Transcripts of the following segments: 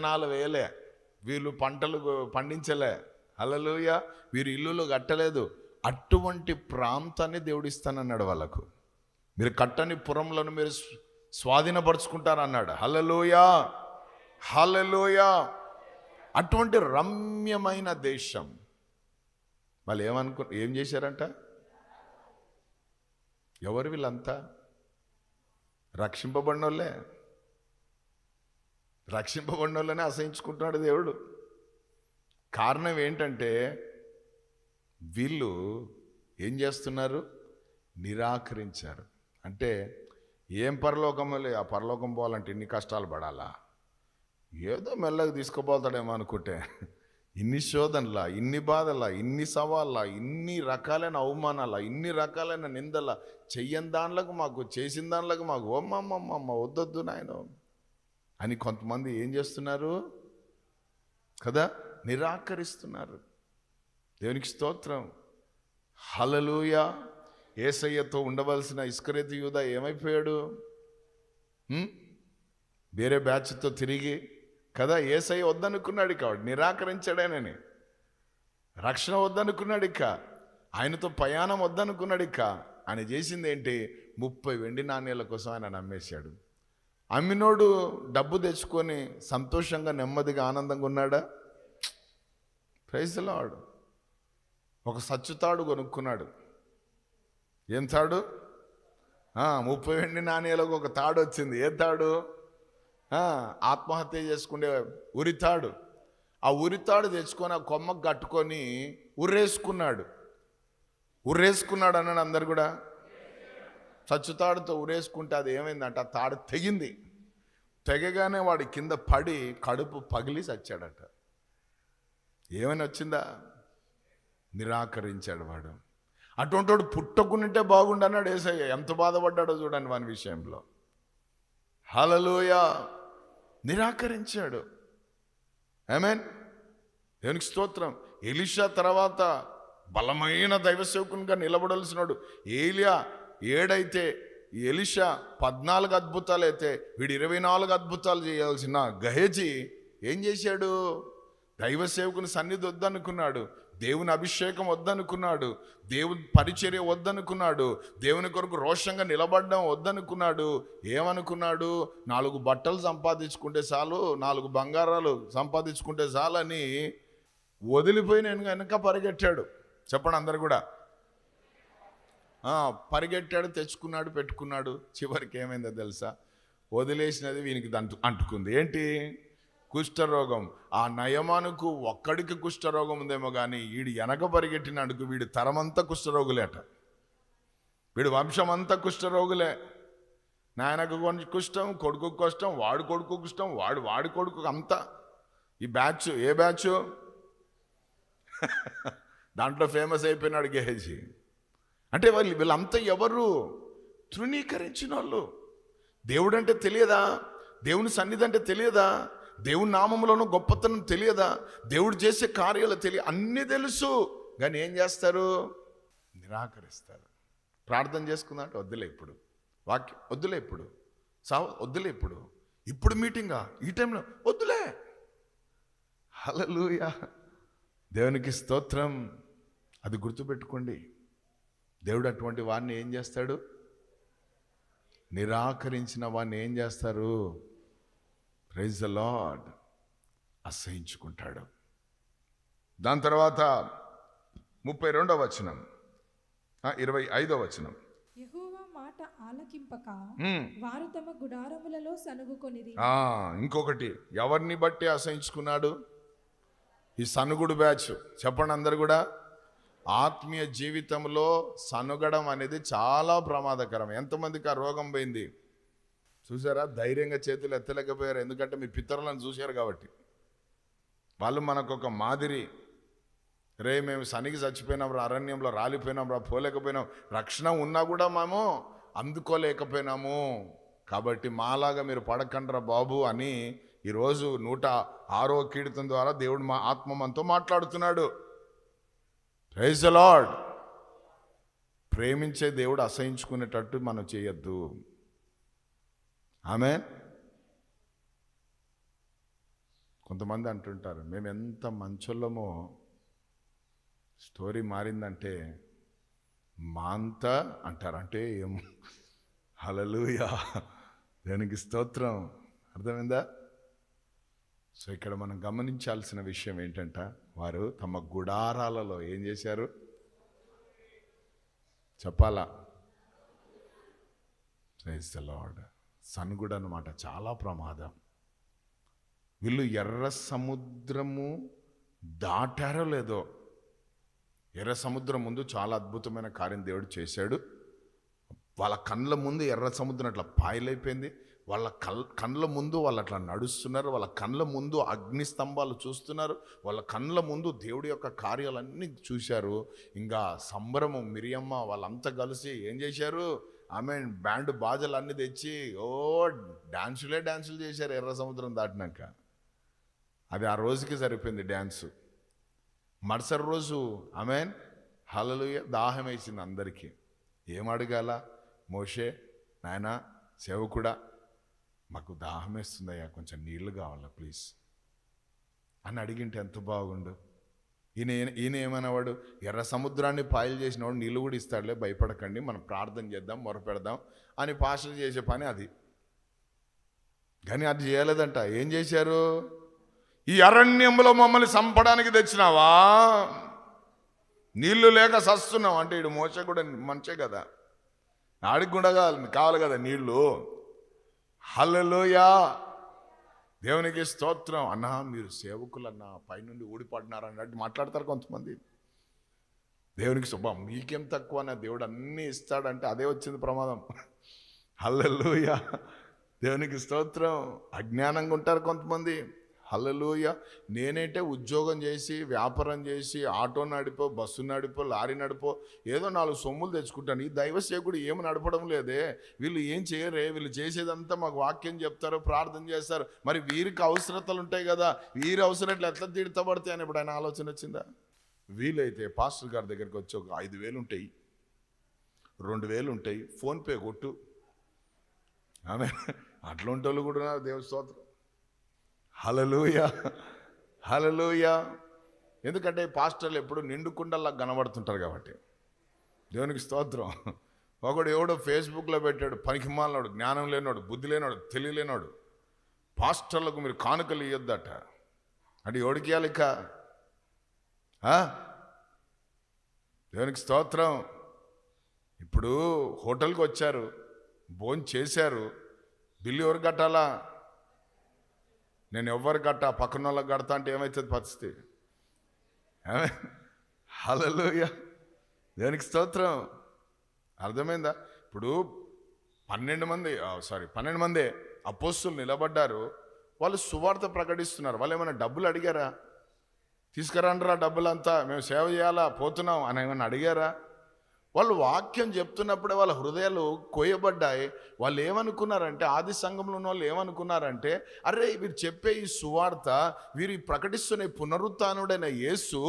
విత్తనాలు వేయలే. వీళ్ళు పంటలు పండించలే. అలలుయ వీరు ఇల్లులు కట్టలేదు. అటువంటి ప్రాంతాన్ని దేవుడిస్తానన్నాడు వాళ్ళకు. మీరు కట్టని పురంలను మీరు స్వాధీనపరుచుకుంటారన్నాడు. హలలోయ హలలోయ అటువంటి రమ్యమైన దేశం. వాళ్ళు ఏమనుకు ఏం చేశారంట? ఎవరు వీళ్ళంతా? రక్షింపబడినోళ్ళే. రక్షింపబడిన వాళ్ళనే అసహించుకుంటున్నాడు దేవుడు. కారణం ఏంటంటే వీళ్ళు ఏం చేస్తున్నారు? నిరాకరించారు. అంటే ఏం పరలోకమలే ఆ పరలోకం పోవాలంటే ఇన్ని కష్టాలు పడాలా? ఏదో మెల్లగా తీసుకుపోతాడేమో అనుకుంటే ఇన్ని శోధనలా ఇన్ని బాధలా ఇన్ని సవాళ్ళ ఇన్ని రకాలైన అవమానాల ఇన్ని రకాలైన నిందల చెయ్యని దానిలకు మాకు చేసిన దానిలకు మాకు ఓమ్మమ్మమ్మ వద్దొద్దు నాయన. అని కొంతమంది ఏం చేస్తున్నారు? కదా? నిరాకరిస్తున్నారు. దేవునికి స్తోత్రం. హలలుయ ఏసయ్యతో ఉండవలసిన ఇస్కరేతి యూద ఏమైపోయాడు? వేరే బ్యాచ్తో తిరిగి కదా? ఏసయ్య వద్దనుకున్నాడు ఇక వాడు. నిరాకరించాడేనని. రక్షణ వద్దనుకున్నాడు ఇక. ఆయనతో ప్రయాణం వద్దనుకున్నాడు ఇక. ఆయన చేసింది ఏంటి? ముప్పై వెండి నాణ్యాల కోసం ఆయన నమ్మేశాడు. అమ్మినోడు డబ్బు తెచ్చుకొని సంతోషంగా నెమ్మదిగా ఆనందంగా ఉన్నాడా? ప్రైజ్లాడు ఒక సచ్చుతాడు కొనుక్కున్నాడు. ఏం తాడు? ముప్పై వెండి నాణ్యాలకు ఒక తాడు వచ్చింది. ఏ తాడు? ఆత్మహత్య చేసుకునే ఉరితాడు ఆ ఉరితాడు తెచ్చుకొని ఆ కొమ్మకు కట్టుకొని ఉరేసుకున్నాడు ఉరేసుకున్నాడు అన్నాడు అందరు కూడా. చచ్చుతాడుతో ఉరేసుకుంటే అది ఏమైందంట? ఆ తాడు తెగింది. తెగగానే వాడి కింద పడి కడుపు పగిలి చచ్చాడట ఏమైనా వచ్చిందా? నిరాకరించాడు వాడు. అటువంటి వాడు పుట్టకునింటే బాగుండన్నాడు ఏసయ్య. ఎంత బాధపడ్డాడో చూడండి వాని విషయంలో. హలలోయ నిరాకరించాడు. ఏమేన్ దేవునికి స్తోత్రం. ఎలిషా తర్వాత బలమైన దైవ సేవకునిగా నిలబడాల్సినాడు. ఏలియా ఏడైతే ఎలిషా పద్నాలుగు అద్భుతాలు అయితే వీడు ఇరవై నాలుగు అద్భుతాలు చేయాల్సిన గహేజీ ఏం చేశాడు? దైవ సేవకుని సన్నిధి వద్దనుకున్నాడు. దేవుని అభిషేకం వద్దనుకున్నాడు. దేవుని పరిచర్య వద్దనుకున్నాడు. దేవుని కొరకు రోషంగా నిలబడడం వద్దనుకున్నాడు. ఏమనుకున్నాడు? నాలుగు బట్టలు సంపాదించుకుంటే చాలు నాలుగు బంగారాలు సంపాదించుకుంటే చాలని వదిలిపోయి నేను వెనక పరిగెట్టాడు. చెప్పండి అందరు కూడా. పరిగెట్టాడు తెచ్చుకున్నాడు పెట్టుకున్నాడు. చివరికి ఏమైందో తెలుసా? వదిలేసినది వీనికి దంటు అంటుకుంది. ఏంటి? కుష్ఠరోగం. ఆ నయమానుకు ఒక్కడికి కుష్ఠరోగం ఉందేమో కానీ వీడు వెనక పరిగెట్టినందుకు వీడి తరమంతా కుష్ఠరోగులేట. వీడు వంశమంతా కుష్ఠరోగులే. నాయనకు కొన్ని కుష్టం కొడుకు కష్టం వాడు కొడుకు కుష్టం వాడు వాడి కొడుకు అంతా. ఈ బ్యాచ్ ఏ బ్యాచ్? దాంట్లో ఫేమస్ అయిపోయినాడు గెహజీ. అంటే వాళ్ళు వీళ్ళంతా ఎవరు? తృణీకరించిన వాళ్ళు దేవుడు అంటే తెలియదా? దేవుని సన్నిధి అంటే తెలియదా? దేవుని నామంలోనూ గొప్పతనం తెలియదా? దేవుడు చేసే కార్యాలు తెలియ అన్నీ తెలుసు. కానీ ఏం చేస్తారు? నిరాకరిస్తారు. ప్రార్థన చేసుకున్నట్టు వద్దులే ఇప్పుడు. వాక్యం వద్దులే ఇప్పుడు. సావ వద్దులే ఇప్పుడు. ఇప్పుడు మీటింగా? ఈ టైంలో? వద్దులే. హలలుయా దేవునికి స్తోత్రం. అది గుర్తుపెట్టుకోండి. దేవుడు అటువంటి వాడిని ఏం చేస్తాడు? నిరాకరించిన వాడిని ఏం చేస్తారు? ప్రైజ్ ద లాడ్ అసహించుకుంటాడు. దాని తర్వాత ముప్పై రెండవ వచనం. ఇరవై ఐదవ వచనం. మాట ఆలకింపక. వారు తమ గుడారములలో ఇంకొకటి. ఎవరిని బట్టి అసహించుకున్నాడు? ఈ సనుగుడు బ్యాచ్. చెప్పండి అందరు కూడా. ఆత్మీయ జీవితంలో సనుగడం అనేది చాలా ప్రమాదకరం. ఎంతమందికి ఆ రోగం పోయింది? చూసారా? ధైర్యంగా చేతులు ఎత్తలేకపోయారు. ఎందుకంటే మీ పితరులను చూశారు కాబట్టి. వాళ్ళు మనకు ఒక మాదిరి. రే మేము సనికి చచ్చిపోయినాం రా అరణ్యంలో రాలిపోయినాం రా పోలేకపోయినాం. రక్షణ ఉన్నా కూడా మేము అందుకోలేకపోయినాము. కాబట్టి మాలాగా మీరు పడకండ్రా బాబు అని ఈరోజు నూట ఆరో కీర్తన ద్వారా దేవుడు మా ఆత్మ మనతో మాట్లాడుతున్నాడు. Praise Lord. ప్రేమించే దేవుడు అసహించుకునేటట్టు మనం చేయొద్దు. ఆమె కొంతమంది అంటుంటారు మేము ఎంత మంచోళ్ళమో స్టోరీ మారిందంటే మా అంత అంటారు. అంటే ఏం? హలలుయా దానికి స్తోత్రం? అర్థమైందా? సో ఇక్కడ మనం గమనించాల్సిన విషయం ఏంటంట వారు తమ గుడారాలలో ఏం చేశారు? చెప్పాలా? ప్రైజ్ ద లార్డ్ సన్గుడ్ అనమాట చాలా ప్రమాదం. వీళ్ళు ఎర్ర సముద్రము దాటారో లేదో ఎర్ర సముద్రం ముందు చాలా అద్భుతమైన కార్యం దేవుడు చేశాడు. వాళ్ళ కండ్ల ముందు ఎర్ర సముద్రం అట్లా పాయలైపోయింది. వాళ్ళ కల్ కళ్ళ ముందు వాళ్ళు అట్లా నడుస్తున్నారు. వాళ్ళ కళ్ళ ముందు అగ్ని స్తంభాలు చూస్తున్నారు. వాళ్ళ కళ్ళ ముందు దేవుడి యొక్క కార్యాలన్నీ చూశారు. ఇంకా సంబరము మిరియమ్మ వాళ్ళంతా కలిసి ఏం చేశారు? ఆమె బ్యాండ్ బాజలు అన్నీ తెచ్చి ఓ డాన్సులే డాన్సులు చేశారు ఎర్ర సముద్రం దాటినాక. అది ఆ రోజుకి సరిపోయింది డ్యాన్సు మరుసటి రోజు ఆమెన్ హలలు దాహం వేసింది అందరికీ. ఏం అడగాల? మోషే నాయన సేవకుడా మాకు దాహం వేస్తుందయ్యా కొంచెం నీళ్ళు కావాలా ప్లీజ్ అని అడిగింటే ఎంత బాగుండు. ఈయన ఈయన ఏమనేవాడు ఎర్ర సముద్రాన్ని పాయలు చేసినవాడు నీళ్ళు కూడా ఇస్తాడులే భయపడకండి మనం ప్రార్థన చేద్దాం మొరపెడదాం అని పాషలు చేసే పని అది. కానీ అది చేయలేదంట. ఏం చేశారు? ఈ అరణ్యంలో మమ్మల్ని చంపడానికి తెచ్చినావా? నీళ్ళు లేక సస్తున్నాం అంటే ఇడు మోస కూడా మంచే కదా. ఆడికి కూడా కావాలి కావాలి కదా నీళ్ళు. హలలోయా దేవునికి స్తోత్రం. అన్నా మీరు సేవకులన్నా పైనుండి ఊడిపడినారు అన్నట్టు మాట్లాడతారు కొంతమంది. దేవునికి శుభం. మీకేం తక్కువ అన్న దేవుడు అన్నీ ఇస్తాడంటే అదే వచ్చింది ప్రమాదం. హల్లెలూయా. దేవునికి స్తోత్రం. అజ్ఞానంగా ఉంటారు కొంతమంది. హల్లెలూయ. నేనైతే ఉద్యోగం చేసి వ్యాపారం చేసి ఆటో నడిపో బస్సు నడిపో లారీ నడిపో ఏదో నాలుగు సొమ్ములు తెచ్చుకుంటాను. ఈ దైవ సేవకుడు ఏమి నడపడం లేదే. వీళ్ళు ఏం చేయరే. వీళ్ళు చేసేదంతా మాకు వాక్యం చెప్తారు ప్రార్థన చేస్తారు. మరి వీరికి అవసరతలు ఉంటాయి కదా. వీరి అవసరట్లు ఎట్లా తీడతబడతాయి అని ఇప్పుడు ఆయన ఆలోచన వచ్చిందా? వీలైతే పాస్టర్ గారి దగ్గరికి వచ్చి ఒక ఐదు వేలు ఉంటాయి. రెండు వేలు ఉంటాయి. ఫోన్పే కొట్టు. ఆమె అట్లాంటి వాళ్ళు కూడా ఉన్నారు. స్తోత్రం. హలలోయ హలలోయ ఎందుకంటే పాస్టర్లు ఎప్పుడు నిండుకుండల్లా కనబడుతుంటారు కాబట్టి. దేవునికి స్తోత్రం. ఒకడు ఎవడో ఫేస్బుక్లో పెట్టాడు పనికిమాలనాడు జ్ఞానం లేనాడు బుద్ధి లేనాడు తెలియలేనాడు పాస్టర్లకు మీరు కానుకలు ఇవ్వద్దట అంటే ఎవడికి ఇక? దేవునికి స్తోత్రం. ఇప్పుడు హోటల్కి వచ్చారు భోజనం చేశారు బిల్లు ఎవరు కట్టాలా? నేను ఎవరు కట్టా పక్కన వాళ్ళకి కడతా అంటే ఏమవుతుంది పరిస్థితి? హలోయ దేనికి స్తోత్రం? అర్థమైందా? ఇప్పుడు పన్నెండు మంది సారీ పన్నెండు మంది అపోస్తులు నిలబడ్డారు. వాళ్ళు సువార్త ప్రకటిస్తున్నారు. వాళ్ళు ఏమైనా డబ్బులు అడిగారా? తీసుకురండిరా డబ్బులంతా మేము సేవ చేయాలా? పోతున్నాం అని ఏమైనా అడిగారా? వాళ్ళు వాక్యం చెప్తున్నప్పుడే వాళ్ళ హృదయాలు కోయబడ్డాయి వాళ్ళు ఏమనుకున్నారంటే ఆది సంఘంలో ఉన్న వాళ్ళు ఏమనుకున్నారంటే అరే వీరు చెప్పే ఈ సువార్త వీరు ప్రకటిస్తున్న ఈ పునరుత్నుడైన యేసు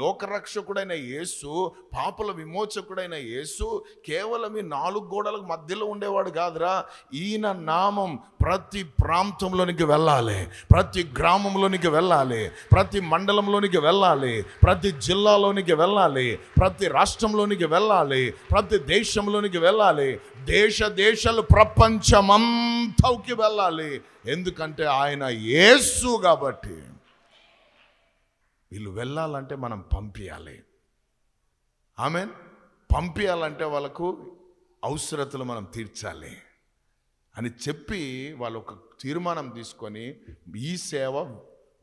లోకరక్షకుడైన యేసు పాపల విమోచకుడైన యేసు కేవలం ఈ నాలుగు గోడలకు మధ్యలో ఉండేవాడు కాదురా. ఈయన నామం ప్రతి ప్రాంతంలోనికి వెళ్ళాలి ప్రతి గ్రామంలోనికి వెళ్ళాలి ప్రతి మండలంలోనికి వెళ్ళాలి ప్రతి జిల్లాలోనికి వెళ్ళాలి ప్రతి రాష్ట్రంలోనికి వెళ్ళాలి. ప్రతి దేశంలోనికి వెళ్ళాలి. దేశ దేశాలు ప్రపంచమంతకి వెళ్ళాలి. ఎందుకంటే ఆయన యేసు కాబట్టి వీళ్ళు వెళ్ళాలంటే మనం పంపించాలి ఆమె పంపించాలంటే వాళ్ళకు అవసరతలు మనం తీర్చాలి అని చెప్పి వాళ్ళు ఒక తీర్మానం తీసుకొని ఈ సేవ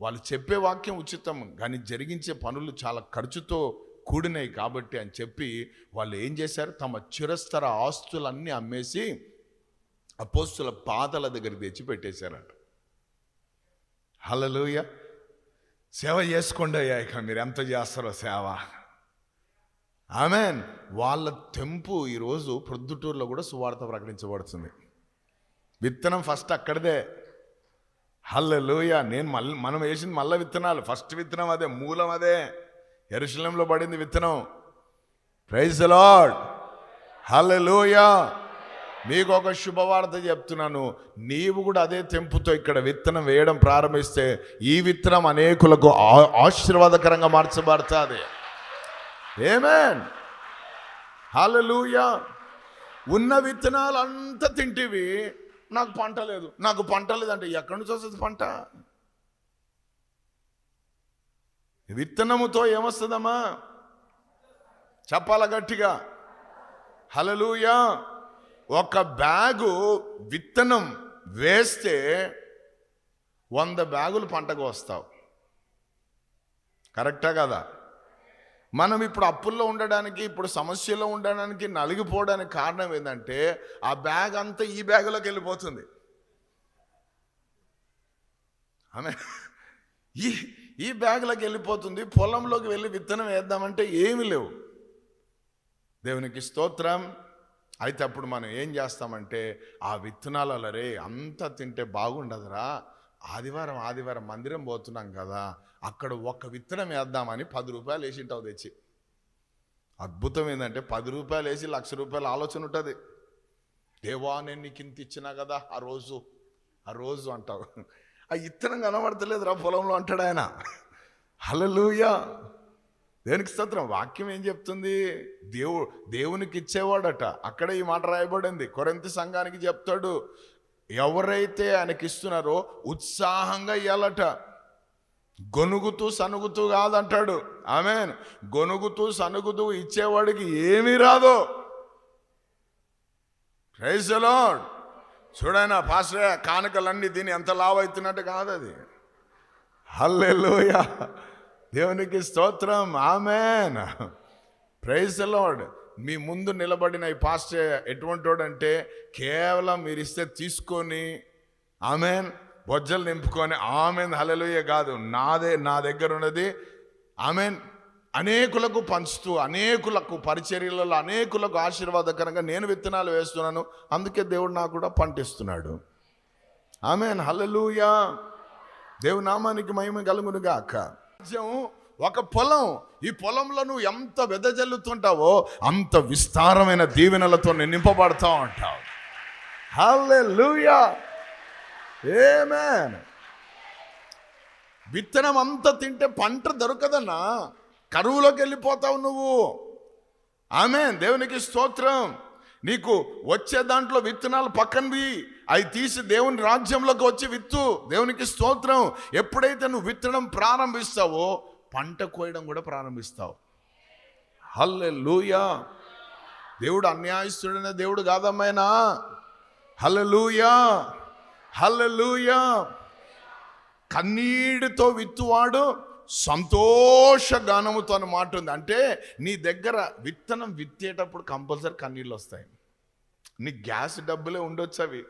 వాళ్ళు చెప్పే వాక్యం ఉచితం కానీ జరిగించే పనులు చాలా ఖర్చుతో కూడినాయి కాబట్టి అని చెప్పి వాళ్ళు ఏం చేశారు? తమ చిరస్తర ఆస్తులన్నీ అమ్మేసి అపోస్తుల పాదల దగ్గర తెచ్చి పెట్టేశారట హలలుయ సేవ చేసుకోండి అయ్యా ఇక మీరు ఎంత చేస్తారో సేవ. ఆమెన్. వాళ్ళ తెంపు ఈరోజు ప్రొద్దుటూరులో కూడా సువార్త ప్రకటించబడుతుంది. విత్తనం ఫస్ట్ అక్కడిదే. హల్లెలూయ. నేను మళ్ళీ మనం వేసింది మళ్ళీ విత్తనాలు. ఫస్ట్ విత్తనం అదే మూలం అదే. ఎరుశలంలో పడింది విత్తనం. ప్రైజ్ లార్డ్ హల్లెలూయ మీకు ఒక శుభవార్త చెప్తున్నాను. నీవు కూడా అదే తెంపుతో ఇక్కడ విత్తనం వేయడం ప్రారంభిస్తే ఈ విత్తనం అనేకులకు ఆ- ఆశీర్వాదకరంగా మార్చబడుతుంది. ఏమేన్ హలలుయా ఉన్న విత్తనాలు అంతా తింటివి. నాకు పంట లేదు. నాకు పంట లేదంటే ఎక్కడి నుంచి వస్తుంది పంట? విత్తనముతో ఏమొస్తుందమ్మా? చెప్పాల గట్టిగా? హలలుయా ఒక బ్యాగు విత్తనం వేస్తే వంద బ్యాగులు పంటకు వస్తావు. కరెక్టా కదా? మనం ఇప్పుడు అప్పుల్లో ఉండడానికి ఇప్పుడు సమస్యలో ఉండడానికి నలిగిపోవడానికి కారణం ఏంటంటే ఆ బ్యాగ్ అంతా ఈ బ్యాగులోకి వెళ్ళిపోతుంది. ఆమె ఈ ఈ బ్యాగ్లోకి వెళ్ళిపోతుంది పొలంలోకి వెళ్ళి విత్తనం వేద్దామంటే ఏమీ లేవు. దేవునికి స్తోత్రం. అయితే అప్పుడు మనం ఏం చేస్తామంటే ఆ విత్తనాలు అలరే అంతా తింటే బాగుండదురా. ఆదివారం ఆదివారం మందిరం పోతున్నాం కదా అక్కడ ఒక్క విత్తనం వేద్దామని పది రూపాయలు వేసింటావు తెచ్చి. అద్భుతం ఏంటంటే పది రూపాయలు వేసి లక్ష రూపాయల ఆలోచన ఉంటుంది. దేవా నేను నీకు ఇంత ఇచ్చినా కదా ఆ రోజు ఆ రోజు అంటావు. ఆ ఇత్తనం కనబడతలేదురా పొలంలో అంటాడు ఆయన. హలలుయా దేనికి స్తోత్రం? వాక్యం ఏం చెప్తుంది? దేవు దేవునికి ఇచ్చేవాడట. అక్కడ ఈ మాట రాయబడింది. కొరింత సంఘానికి చెప్తాడు ఎవరైతే ఆయనకి ఇస్తున్నారో ఉత్సాహంగా ఇవ్వాలట గొనుగుతూ సనుగుతూ కాదంటాడు. ఆమె గొనుగుతూ సనుగుతూ ఇచ్చేవాడికి ఏమీ రాదు. ప్రైజ్ లార్డ్ చూడైనా పాస్టర్ కానుకలన్నీ దీని ఎంత లావ్ అవుతున్నట్టు కాదు అది. హల్లెలోయ. దేవునికి స్తోత్రం. ఆమెన్. ప్రైజ్ లార్డ్ మీ ముందు నిలబడిన ఈ పాస్టర్ ఎటువంటి వాడంటే కేవలం మీరు ఇస్తే తీసుకొని ఆమెన్ బొజ్జలు నింపుకొని ఆమెన్ హల్లెలోయ కాదు. నాదే నా దగ్గర ఉన్నది ఆమెన్ అనేకులకు పంచుతూ అనేకులకు పరిచర్యలలో అనేకులకు ఆశీర్వాదకరంగా నేను విత్తనాలు వేస్తున్నాను. అందుకే దేవుడు నాకు కూడా పంటిస్తున్నాడు. ఆమె హలలుయా దేవుని నామానికి మహిమ కలుగునుగాక రాజ్యం ఒక పొలం. ఈ పొలంలో నువ్వు ఎంత వెదజల్లుతుంటావో అంత విస్తారమైన దీవెనలతో నేను నింపబడతా ఉంటావు. హల్లెలూయా ఏమేన్ విత్తనం అంతా తింటే పంట దొరకదన్నా. కరువులోకి వెళ్ళిపోతావు నువ్వు. ఆమె దేవునికి స్తోత్రం. నీకు వచ్చే దాంట్లో విత్తనాలు పక్కనవి. అవి తీసి దేవుని రాజ్యంలోకి వచ్చి విత్తు. దేవునికి స్తోత్రం. ఎప్పుడైతే నువ్వు విత్తడం ప్రారంభిస్తావో పంట కోయడం కూడా ప్రారంభిస్తావు. హల్లే దేవుడు అన్యాయస్తుడైన దేవుడు కాదమ్మాయినా. హల్లెలూయా. హల్లెలూయా. కన్నీటితో విత్తువాడు. సంతోష గానముతో అని మాట ఉంది. అంటే నీ దగ్గర విత్తనం విత్తేటప్పుడు కంపల్సరీ కన్నీళ్ళు వస్తాయి. నీ గ్యాస్ డబ్బులే ఉండొచ్చు అవి.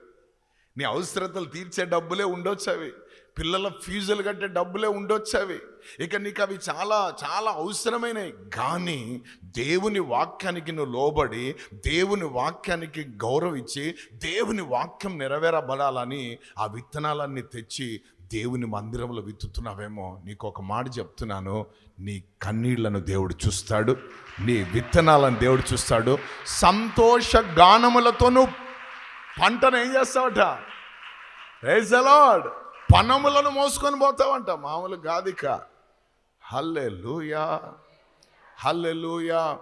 నీ అవసరతలు తీర్చే డబ్బులే ఉండొచ్చు అవి. పిల్లల ఫీజులు కట్టే డబ్బులే ఉండొచ్చు అవి. ఇక నీకు అవి చాలా చాలా అవసరమైనవి. కానీ దేవుని వాక్యానికి నువ్వు లోబడి దేవుని వాక్యానికి గౌరవించి దేవుని వాక్యం నెరవేరబడాలని ఆ విత్తనాలన్నీ తెచ్చి దేవుని మందిరంలో విత్తుతున్నావేమో నీకు ఒక మాట చెప్తున్నాను. నీ కన్నీళ్ళను దేవుడు చూస్తాడు. నీ విత్తనాలను దేవుడు చూస్తాడు. సంతోష గానములతో నువ్వు పంటను ఏం చేస్తావట? రైజ్ అలాడ్ పనములను మోసుకొని పోతావంట. మామూలు గాదిక. హల్లే లూయా హల్లే లూయా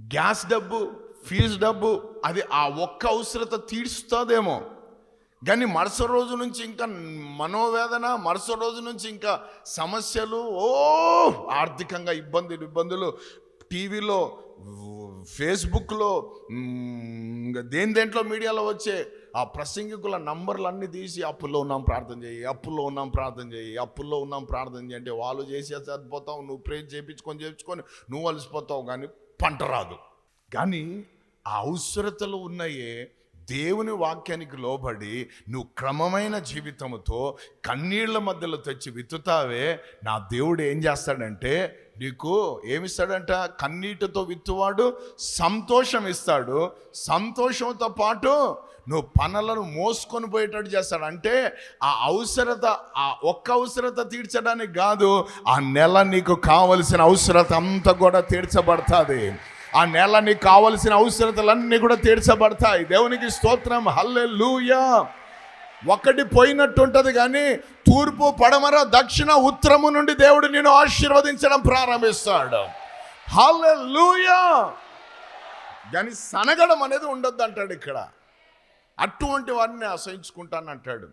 గ్యాస్ డబ్బు ఫీజు డబ్బు అది ఆ ఒక్క అవసరత తీర్చుతుందేమో కానీ మరుసటి రోజు నుంచి ఇంకా మనోవేదన మరుసటి రోజు నుంచి ఇంకా సమస్యలు ఓ ఆర్థికంగా ఇబ్బందులు ఇబ్బందులు. టీవీలో ఫేస్బుక్లో ఇంకా దేని దేంట్లో మీడియాలో వచ్చే ఆ ప్రసంగికుల నంబర్లు అన్నీ తీసి అప్పుల్లో ఉన్నాం ప్రార్థన చేయి అప్పుల్లో ఉన్నాం ప్రార్థన చేయి అప్పుల్లో ఉన్నాం ప్రార్థన చేయి అంటే వాళ్ళు చేసే సరిపోతావు నువ్వు ప్రే చేయించుకొని చేయించుకొని నువ్వు అలసిపోతావు కానీ పంట రాదు. కానీ ఆ అవసరతలు ఉన్నాయే దేవుని వాక్యానికి లోబడి నువ్వు క్రమమైన జీవితముతో కన్నీళ్ళ మధ్యలో తెచ్చి విత్తుతావే నా దేవుడు ఏం చేస్తాడంటే నీకు ఏమిస్తాడంట? కన్నీటితో విత్తువాడు సంతోషం ఇస్తాడు. సంతోషంతో పాటు నువ్వు పనులను మోసుకొని పోయేటట్టు చేస్తాడు. అంటే ఆ అవసరత ఆ ఒక్క అవసరత తీర్చడానికి కాదు ఆ నెల నీకు కావలసిన అవసరత అంతా కూడా తీర్చబడుతుంది. ఆ నెల నీకు కావలసిన అవసరతలన్నీ కూడా తీర్చబడతాయి. దేవునికి స్తోత్రం. హల్లెలూయా. ఒకటి పోయినట్టు ఉంటుంది కానీ తూర్పు పడమర దక్షిణ ఉత్తరము నుండి దేవుడు నేను ఆశీర్వదించడం ప్రారంభిస్తాడు. హల్లెలూయా. కానీ సనగడం అనేది ఉండొద్దు అంటాడు ఇక్కడ. అటువంటి వారిని అసహించుకుంటాను అంటాడు.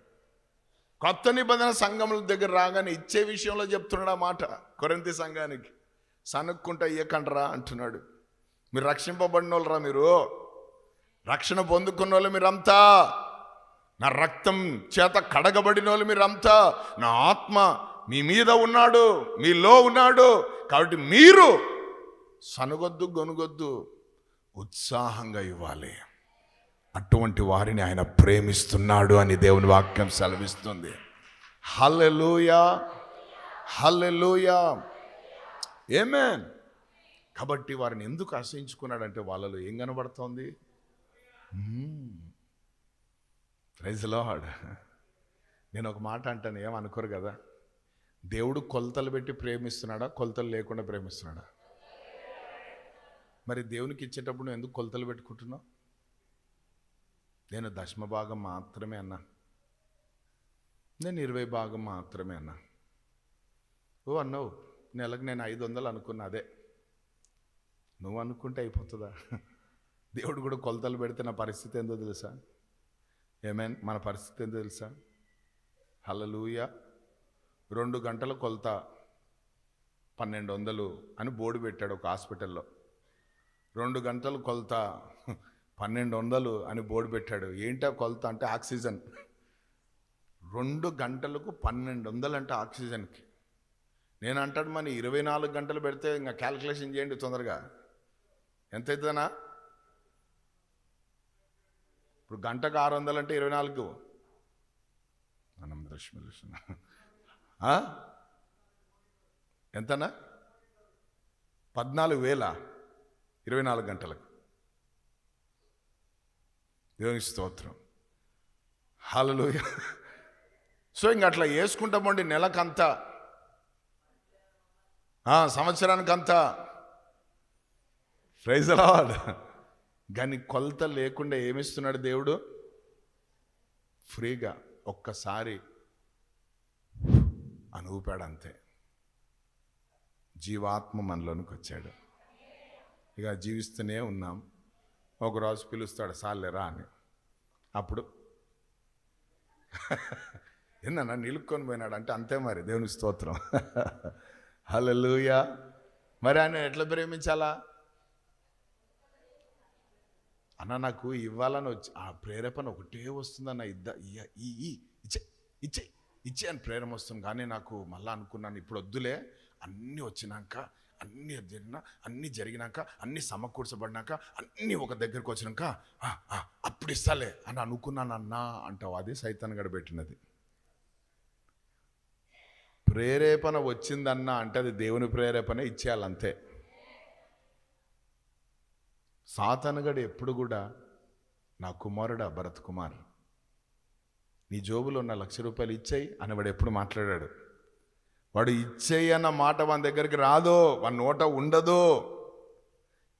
కొత్త నిబంధన సంఘముల దగ్గర రాగానే ఇచ్చే విషయంలో చెప్తున్నాడు ఆ మాట కొరంతి సంఘానికి. సనుక్కుంటా ఇయ్యకండ్రా అంటున్నాడు. మీరు రక్షింపబడిన వాళ్ళరా మీరు. రక్షణ పొందుకున్న వాళ్ళు మీరంతా. నా రక్తం చేత కడగబడిన వాళ్ళు మీరంతా. నా ఆత్మ మీ మీద ఉన్నాడు మీలో ఉన్నాడు. కాబట్టి మీరు సనుగొద్దు గొనుగొద్దు ఉత్సాహంగా ఇవ్వాలి. అటువంటి వారిని ఆయన ప్రేమిస్తున్నాడు అని దేవుని వాక్యం సెలవిస్తుంది. హల్లెలూయా హల్లెలూయా. ఏమేన్ కాబట్టి వారిని ఎందుకు ఆశ్రయించుకున్నాడంటే వాళ్ళలో ఏం కనబడుతోంది? ప్రైజ్ లార్డ్ నేను ఒక మాట అంటాను ఏమనుకోరు కదా? దేవుడు కొలతలు పెట్టి ప్రేమిస్తున్నాడా? కొలతలు లేకుండా ప్రేమిస్తున్నాడా? మరి దేవునికి ఇచ్చేటప్పుడు నువ్వు ఎందుకు కొలతలు పెట్టుకుంటున్నావు? నేను దశమ భాగం మాత్రమే అన్నా. నేను ఇరవై భాగం మాత్రమే అన్నా. ఓ అన్నావు నెలకు నేను ఐదు వందలు అనుకున్నా అదే. నువ్వు అనుకుంటే అయిపోతుందా? దేవుడు కూడా కొలతలు పెడితే నా పరిస్థితి ఏందో తెలుసా? ఏమైనా మన పరిస్థితి ఏందో తెలుసా? హలలుయ రెండు గంటల కొలత పన్నెండు వందలు అని బోర్డు పెట్టాడు ఒక హాస్పిటల్లో. రెండు గంటలు కొలత పన్నెండు వందలు అని బోర్డు పెట్టాడు. ఏంటా కొలత అంటే ఆక్సిజన్. రెండు గంటలకు పన్నెండు వందలు అంటే ఆక్సిజన్కి. నేను అంటాడు మన ఇరవై నాలుగు గంటలు పెడితే ఇంకా క్యాల్కులేషన్ చేయండి తొందరగా. ఎంత అవుతుందన్నా ఇప్పుడు గంటకు ఆరు వందలు అంటే ఇరవై నాలుగు మనం దశమి ఎంతనా పద్నాలుగు వేల ఇరవై నాలుగు గంటలకు. దేవుని స్తోత్రం. హల్లెలూయ. సో ఇంక అట్లా వేసుకుంటామండి నెలకంతా. సంవత్సరానికంతా. ప్రైజ్ లార్డ్ కానీ కొలత లేకుండా ఏమిస్తున్నాడు దేవుడు? ఫ్రీగా ఒక్కసారి అని ఊపాడు అంతే. జీవాత్మ మనలోనికి వచ్చాడు. ఇక జీవిస్తూనే ఉన్నాం. ఒక రోజు పిలుస్తాడు సాలేరా అని. అప్పుడు ఏందన్నా నిలుక్కొని పోయినాడు అంటే అంతే మరి దేవుని స్తోత్రం. హల్లెలూయా. మరి ఆయన ఎట్లా ప్రేమించాలా? అన్న నాకు ఇవ్వాలని వచ్చి ఆ ప్రేరేపణ ఒకటే వస్తుందన్న ఇద్ద ఈ ఈ ఇచ్చే ఇచ్చే ఇచ్చే అని ప్రేరణ వస్తుంది. కానీ నాకు మళ్ళీ అనుకున్నాను ఇప్పుడు వద్దులే. అన్నీ వచ్చినాక అన్నీ జరిగిన అన్నీ జరిగినాక అన్నీ సమకూర్చబడినాక అన్నీ ఒక దగ్గరికి వచ్చినాక అప్పుడు ఇస్తాలే అని అనుకున్నాను అన్నా అంటావు. అది సైతాన్ గడబెట్టినది ప్రేరేపణ వచ్చిందన్నా అంటే అది దేవుని ప్రేరేపణ ఇచ్చేయాలంతే. సాతనగడు ఎప్పుడు కూడా నా కుమారుడా భరత్ కుమార్. నీ జోబులో ఉన్న లక్ష రూపాయలు ఇచ్చేయి అని వాడు ఎప్పుడు మాట్లాడాడు. వాడు ఇచ్చేయి అన్న మాట వాని దగ్గరికి రాదో వాని నోట ఉండదు.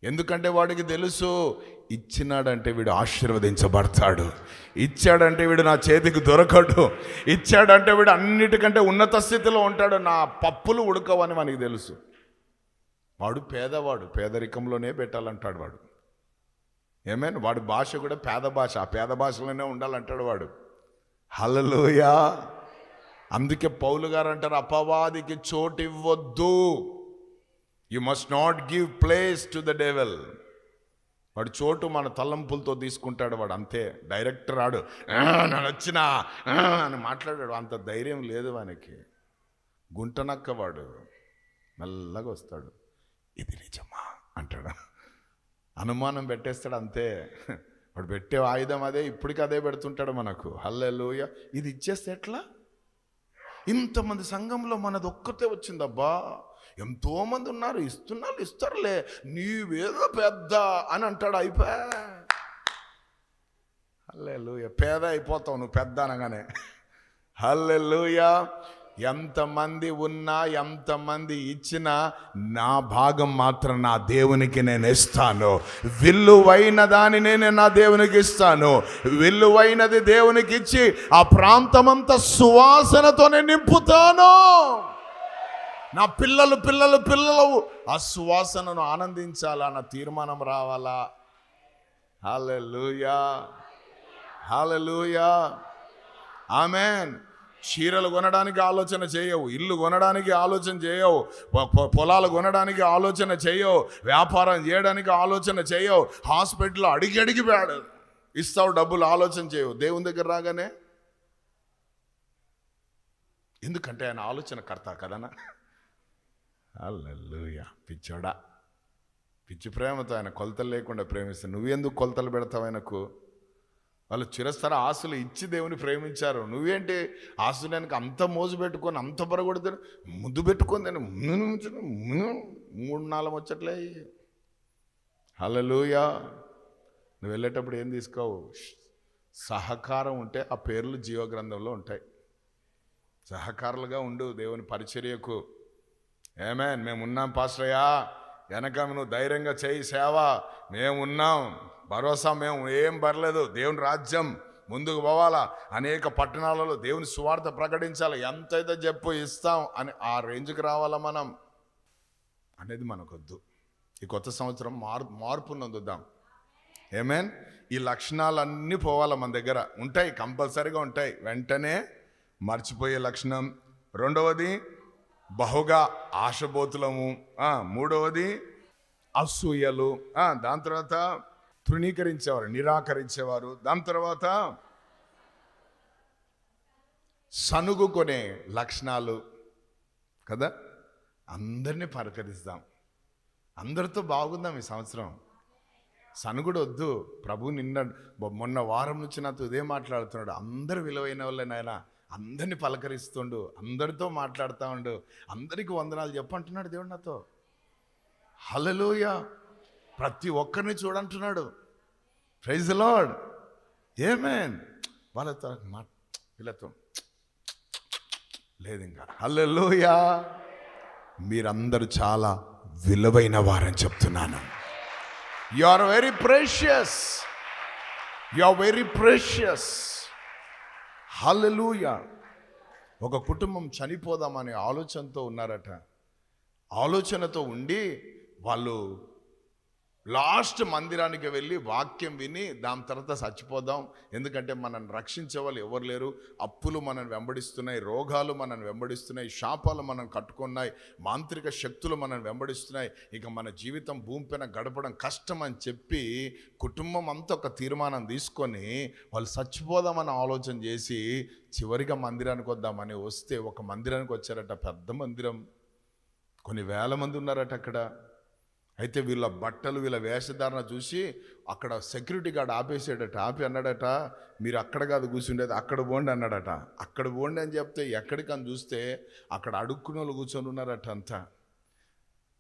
ఎందుకంటే వాడికి తెలుసు ఇచ్చినాడంటే వీడు ఆశీర్వదించబడతాడు. ఇచ్చాడంటే వీడు నా చేతికి దొరకడు. ఇచ్చాడంటే వీడు అన్నిటికంటే ఉన్నత స్థితిలో ఉంటాడు. నా పప్పులు ఉడకవని మనకి తెలుసు. వాడు పేదవాడు పేదరికంలోనే పెట్టాలంటాడు వాడు. ఏమైనా వాడి భాష కూడా పేద భాష. ఆ పేద భాషలోనే ఉండాలంటాడు వాడు. హలలోయా అందుకే పౌలు గారు అంటారు అపవాదికి చోటు ఇవ్వద్దు you must not give place to the devil వాడు చోటు మన తల్లంపులతో తీసుకుంటాడు వాడు అంతే. డైరెక్ట్ రాడు. "ఆ, వచ్చినా. అని మాట్లాడాడు. అంత ధైర్యం లేదు వానికి. గుంటనక్క వాడు మెల్లగా వస్తాడు. ఇది నిజమా? అంటాడు. అనుమానం పెట్టేస్తాడు అంతే. వాడు పెట్టే ఆయుధం అదే ఇప్పటికి అదే పెడుతుంటాడు మనకు. హల్లెలూయ. ఇది ఇచ్చేస్తే ఎట్లా? ఇంతమంది సంఘంలో మనది ఒక్కతే వచ్చిందబ్బా. ఎంతోమంది ఉన్నారు ఇస్తున్నారు ఇస్తారులే. నీవేదో పెద్ద అని అంటాడు అయిపోయా. హల్లెలూయ. పేద అయిపోతావు నువ్వు పెద్ద అనగానే. హల్లెలూయ. ఎంతమంది ఉన్నా ఎంతమంది ఇచ్చినా నా భాగం మాత్రం నా దేవునికి నేను ఇస్తాను. విల్లువైన దానిని నేను నా దేవునికి ఇస్తాను. విల్లువైనది దేవునికి ఇచ్చి ఆ ప్రాంతమంతా సువాసనతో నేను నింపుతాను. నా పిల్లలు పిల్లలు పిల్లలు ఆ సువాసనను ఆనందించాలా నా తీర్మానం రావాలా? హల్లెలూయా. హల్లెలూయా. ఆమెన్. చీరలు కొనడానికి ఆలోచన చేయవు ఇల్లు కొనడానికి ఆలోచన చేయవు పొ- పొలాలు కొనడానికి ఆలోచన చేయవు వ్యాపారం చేయడానికి ఆలోచన చేయవు హాస్పిటల్ అడిగి అడిగి పేడు ఇస్తావు డబ్బులు ఆలోచన చేయవు. దేవుని దగ్గర రాగానే ఎందుకంటే ఆయన ఆలోచన కర్త కదనా? అల్లెలుయా పిచ్చోడా. పిచ్చి ప్రేమతో ఆయన కొలతలు లేకుండా ప్రేమిస్తే నువ్వెందుకు కొలతలు పెడతావు ఆయనకు? వాళ్ళు చిరస్తర ఆశలు ఇచ్చి దేవుని ప్రేమించారు. నువ్వేంటి? ఆశలు వెనక అంత మోజు పెట్టుకొని అంత పొరగొడుతాను ముద్దు పెట్టుకొని నేను మూడు నాలుగు వచ్చట్లే హల్లెలూయా. నువ్వు వెళ్ళేటప్పుడు ఏం తీసుకోవు? సహకారం ఉంటే ఆ పేర్లు జీవగ్రంథంలో ఉంటాయి. సహకారులుగా ఉండు దేవుని పరిచర్యకు. ఏమే మేము ఉన్నాం పాస్టయ్యా వెనక నువ్వు ధైర్యంగా చేయి సేవ. మేము ఉన్నాం భరోసా మేము ఏం పర్లేదు. దేవుని రాజ్యం ముందుకు పోవాలా? అనేక పట్టణాలలో దేవుని సువార్త ప్రకటించాలి. ఎంతైతే చెప్పు ఇస్తాం అని ఆ రేంజ్కి రావాలా మనం? అనేది మనకొద్దు. ఈ కొత్త సంవత్సరం మార్ మార్పు నందుద్దాం ఏమేన్ ఈ లక్షణాలన్నీ పోవాలి మన దగ్గర. ఉంటాయి కంపల్సరీగా ఉంటాయి. వెంటనే మర్చిపోయే లక్షణం. రెండవది బహుగా ఆశబోతులము. మూడవది అసూయలు. దాని తర్వాత తృణీకరించేవారు నిరాకరించేవారు. దాని తర్వాత సనుగుకొనే లక్షణాలు కదా? అందరినీ పలకరిస్తాం అందరితో బాగుందాం ఈ సంవత్సరం. సనుగుడు వద్దు ప్రభు నిన్న మొన్న వారం నుంచి నాతో ఇదే మాట్లాడుతున్నాడు. అందరు విలువైన వాళ్ళే నాయన. అందరిని పలకరిస్తుండు అందరితో మాట్లాడుతూ ఉండు. అందరికి వందనాలు చెప్పంటున్నాడు దేవుడు నాతో. హలలోయ ప్రతి ఒక్కరిని చూడంటున్నాడు. ప్రైజ్ లార్డ్ ఏమేన్ వాళ్ళతో మా వీళ్ళతో లేదు ఇంకా. హల్లెలూయా మీరందరూ చాలా విలువైన వారని చెప్తున్నాను. You are very precious you are very precious hallelujah ఒక కుటుంబం చనిపోదామనే ఆలోచనతో ఉన్నారట. ఆలోచనతో ఉండి వాళ్ళు లాస్ట్ మందిరానికి వెళ్ళి వాక్యం విని దాని తర్వాత చచ్చిపోదాం. ఎందుకంటే మనల్ని రక్షించే వాళ్ళు ఎవరు లేరు. అప్పులు మనల్ని వెంబడిస్తున్నాయి రోగాలు మనల్ని వెంబడిస్తున్నాయి శాపాలు మనం కట్టుకున్నాయి మాంత్రిక శక్తులు మనల్ని వెంబడిస్తున్నాయి. ఇక మన జీవితం భూమిపైన గడపడం కష్టం అని చెప్పి కుటుంబం అంతా ఒక తీర్మానం తీసుకొని వాళ్ళు చచ్చిపోదామని ఆలోచన చేసి చివరిగా మందిరానికి వద్దామని వస్తే ఒక మందిరానికి వచ్చారట పెద్ద మందిరం. కొన్ని వేల మంది ఉన్నారట అక్కడ. అయితే వీళ్ళ బట్టలు వీళ్ళ వేషధారణ చూసి అక్కడ సెక్యూరిటీ గార్డ్ ఆపేసాడట ఆపి అన్నాడట మీరు అక్కడ కాదు కూర్చుండేది అక్కడ పోండి అన్నాడట. అక్కడ పోండి అని చెప్తే ఎక్కడికని చూస్తే అక్కడ అడుక్కున్న వాళ్ళు కూర్చొని ఉన్నారట అంతా.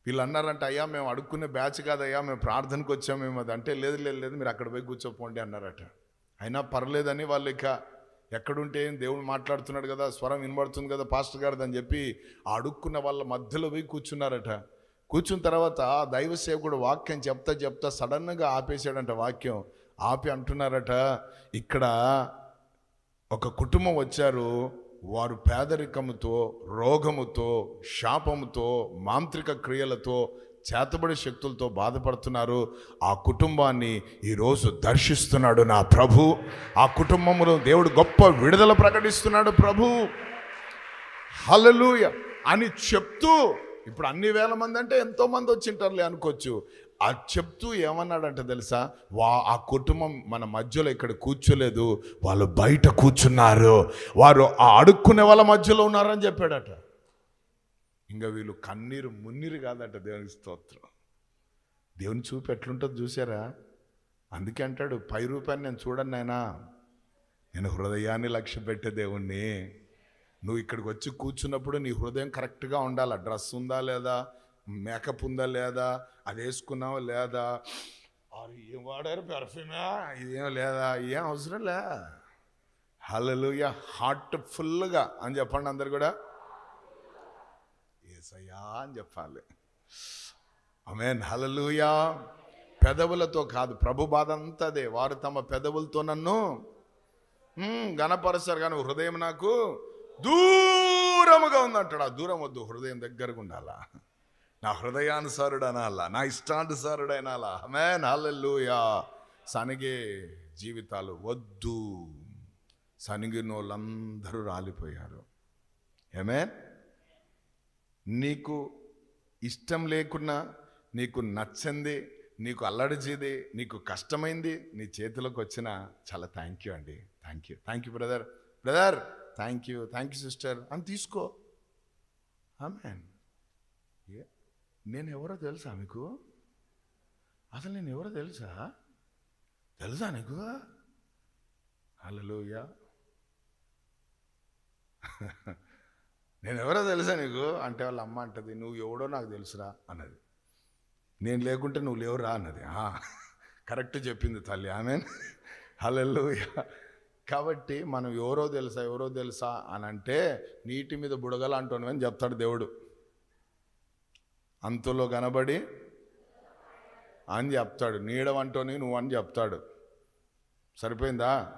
వీళ్ళు అన్నారంట అయ్యా మేము అడుక్కునే బ్యాచ్ కాదయ్యా మేము ప్రార్థనకు వచ్చాము మేము అది అంటే లేదు లేదు లేదు మీరు అక్కడ పోయి కూర్చోపోండి అన్నారట. అయినా పర్లేదని వాళ్ళు ఇక ఎక్కడుంటే ఏం దేవుడు మాట్లాడుతున్నాడు కదా స్వరం వినబడుతుంది కదా పాస్టర్ గారిది అని చెప్పి ఆ అడుక్కున్న వాళ్ళ మధ్యలో పోయి కూర్చున్నారట. కూర్చున్న తర్వాత దైవ సేవకుడు వాక్యం చెప్తా చెప్తా సడన్గా ఆపేసాడంట వాక్యం. ఆపి అంటున్నారట ఇక్కడ ఒక కుటుంబం వచ్చారు. వారు పేదరికముతో రోగముతో శాపముతో మాంత్రిక క్రియలతో చేతబడి శక్తులతో బాధపడుతున్నారు. ఆ కుటుంబాన్ని ఈరోజు దర్శిస్తున్నాడు నా ప్రభు. ఆ కుటుంబంలో దేవుడు గొప్ప విడుదల ప్రకటిస్తున్నాడు ప్రభు. హలలుయ అని చెప్తూ ఇప్పుడు అన్ని వేల మంది అంటే ఎంతో మంది వచ్చింటారులే అనుకోవచ్చు. ఆ చెప్తూ ఏమన్నాడంట తెలుసా? వా ఆ కుటుంబం మన మధ్యలో ఇక్కడ కూర్చోలేదు. వాళ్ళు బయట కూర్చున్నారు. వారు ఆ అడుక్కునే వాళ్ళ మధ్యలో ఉన్నారని చెప్పాడట. ఇంకా వీళ్ళు కన్నీరు మున్నీరు కాదట దేవుని స్తోత్రం. దేవుని చూపు ఎట్లుంటుందో చూసారా? అందుకే అంటాడు పై రూపాన్ని నేను చూడను నాయనా. నేను హృదయాన్ని లక్ష్య పెట్టే దేవుణ్ణి. నువ్వు ఇక్కడికి వచ్చి కూర్చున్నప్పుడు నీ హృదయం కరెక్ట్గా ఉండాలి? డ్రెస్ ఉందా లేదా? మేకప్ ఉందా లేదా? అది వేసుకున్నావా లేదా? ఏం వాడారు పెర్ఫ్యూమా? ఇదేం లేదా? ఏం అవసరం లే. హలలుయ హార్ట్ ఫుల్గా అని చెప్పండి అందరు కూడా. ఏసయ్యా అని చెప్పాలి. ఆమెన్. హలలుయా పెదవులతో కాదు ప్రభు బాధ అంతా అదే వారు తమ పెదవులతో నన్ను మ్మ్, కానీ హృదయం నాకు దూరముగా ఉందంటాడు. ఆ దూరం వద్దు హృదయం దగ్గరగా ఉండాలా? నా హృదయానుసారుడు అనాలా నా ఇష్టానుసారుడు అనాలా ఆమెన్ హల్లెలూయా. సనిగే జీవితాలు వద్దు. సనిగినోళ్ళందరూ రాలిపోయారు. ఏమేన్ నీకు ఇష్టం లేకున్నా నీకు నచ్చింది నీకు అల్లడిచేది నీకు కష్టమైంది నీ చేతిలోకి వచ్చిన చాలా థ్యాంక్ యూ అండి. Thank you thank you brother. Brother thank you thank you sister అని తీసుకో. ఆమెన్ ఏ? నేను ఎవరో తెలుసా మీకు? అసలు నేను ఎవరో తెలుసా? తెలుసా నీకు? హల్లెలూయా నేను ఎవరో తెలుసా నీకు? అంటే వాళ్ళ అమ్మ అంటది నువ్వు ఎవడో నాకు తెలుసురా అన్నది. నేను లేకుంటే నువ్వు లేవురా అన్నది. "ఆ, కరెక్ట్ చెప్పింది తల్లి. ఆమె హలోయ కాబట్టి మనం ఎవరో తెలుసా ఎవరో తెలుసా అని అంటే నీటి మీద బుడగలు అంటున్నామని చెప్తాడు దేవుడు. అంతులో కనబడి అని చెప్తాడు నీడ వంటోని నువ్వు అని చెప్తాడు. సరిపోయిందా?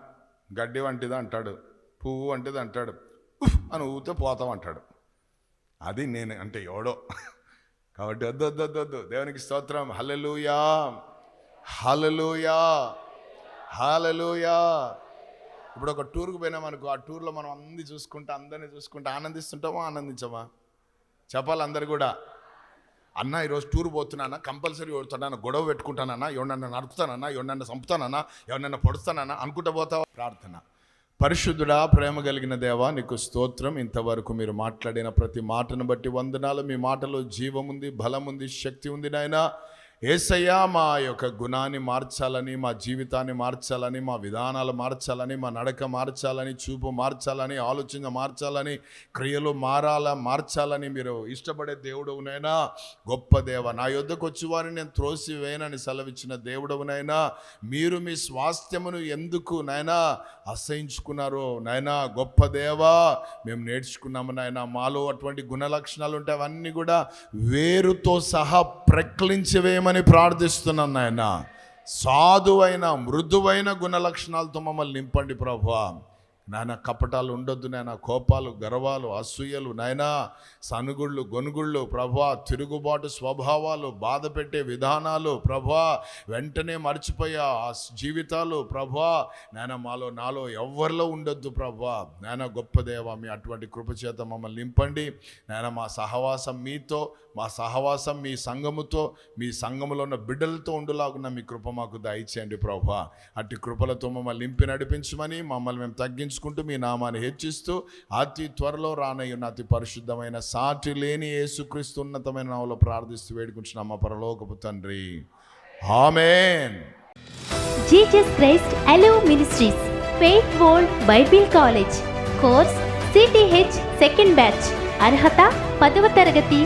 గడ్డి వంటిది అంటాడు పువ్వు వంటిది అంటాడు అని ఊతే పోతాం అంటాడు. అది నేను అంటే ఎవడో. కాబట్టి వద్దు వద్దు వద్దు వద్దు. దేవునికి స్తోత్రం. హలలుయా హలలుయా హలలుయా ఇప్పుడు ఒక టూర్కి పోయినాం అనుకో ఆ టూర్లో మనం అన్ని చూసుకుంటా అందరిని చూసుకుంటా ఆనందిస్తుంటామా ఆనందించమా? చెప్పాలి అందరు కూడా. అన్న ఈరోజు టూర్ పోతున్నానా? కంపల్సరీ పోతానన్నా? గొడవ పెట్టుకుంటానన్నా? ఎవరన్నా నడుపుతానన్నా? ఎవరన్నా చంపుతానన్నా? ఎవరన్నా పొడుస్తానన్నా? అనుకుంటా పోతావా? ప్రార్థన. పరిశుద్ధుడా ప్రేమ కలిగిన దేవా నీకు స్తోత్రం. ఇంతవరకు మీరు మాట్లాడిన ప్రతి మాటను బట్టి వందనాలు. మీ మాటలో జీవం ఉంది బలం ఉంది శక్తి ఉంది నాయనా. ఏసయ్యా మా యొక్క గుణాన్ని మార్చాలని మా జీవితాన్ని మార్చాలని మా విధానాలు మార్చాలని మా నడక మార్చాలని చూపు మార్చాలని ఆలోచన మార్చాలని క్రియలు మారాల మార్చాలని మీరు ఇష్టపడే దేవుడవునైనా గొప్ప దేవ. నా యొద్దకు వచ్చి వారిని నేను త్రోసివేయనని సెలవిచ్చిన దేవుడవునైనా మీరు మీ స్వాస్థ్యమును ఎందుకు నాయనా అసహించుకున్నారో నాయనా గొప్ప దేవా మేము నేర్చుకున్నాము నాయన. మాలో అటువంటి గుణ లక్షణాలు ఉంటే అవన్నీ కూడా వేరుతో సహా ప్రక్లించి వేయమని ప్రార్థిస్తున్నాను నాయన. సాధువైన మృదువైన గుణ లక్షణాలతో మమ్మల్ని నింపండి ప్రభా. నాయన కపటాలు ఉండొద్దు నాయన కోపాలు గర్వాలు అసూయలు నాయనా సనుగుళ్ళు గొనుగుళ్ళు ప్రభా తిరుగుబాటు స్వభావాలు బాధ పెట్టే విధానాలు ప్రభా వెంటనే మర్చిపోయే ఆ జీవితాలు ప్రభా నాయన మాలో నాలో ఎవరిలో ఉండొద్దు ప్రభా. నాయన గొప్ప దేవ మీ అటువంటి కృపచేత మమ్మల్ని నింపండి. నాయన మా సహవాసం మీతో మా సహవాసం మీ సంఘముతో మీ సంఘములో ఉన్న బిడ్డలతో ఉండులాగున్న మీ కృప మాకు దయచేయండి ప్రభా. అట్టి కృపలతో మమ్మల్ని నింపి నడిపించమని మమ్మల్ని మేము తగ్గించుకుంటూ మీ నామాన్ని హెచ్చిస్తూ అతి త్వరలో రానయ్యున్న అతి పరిశుద్ధమైన సాటి లేని యేసుక్రీస్తు ఉన్నతమైన నామలో ప్రార్థిస్తూ వేడుకుంటున్నాం మా పరలోకపు తండ్రి. ఆమెన్. జీసస్ క్రైస్ట్ అలో ministries faith world Bible college course సిటీహెచ్ second batch. అర్హత పదవ తరగతి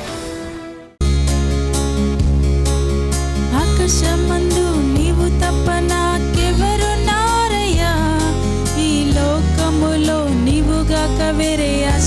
virei a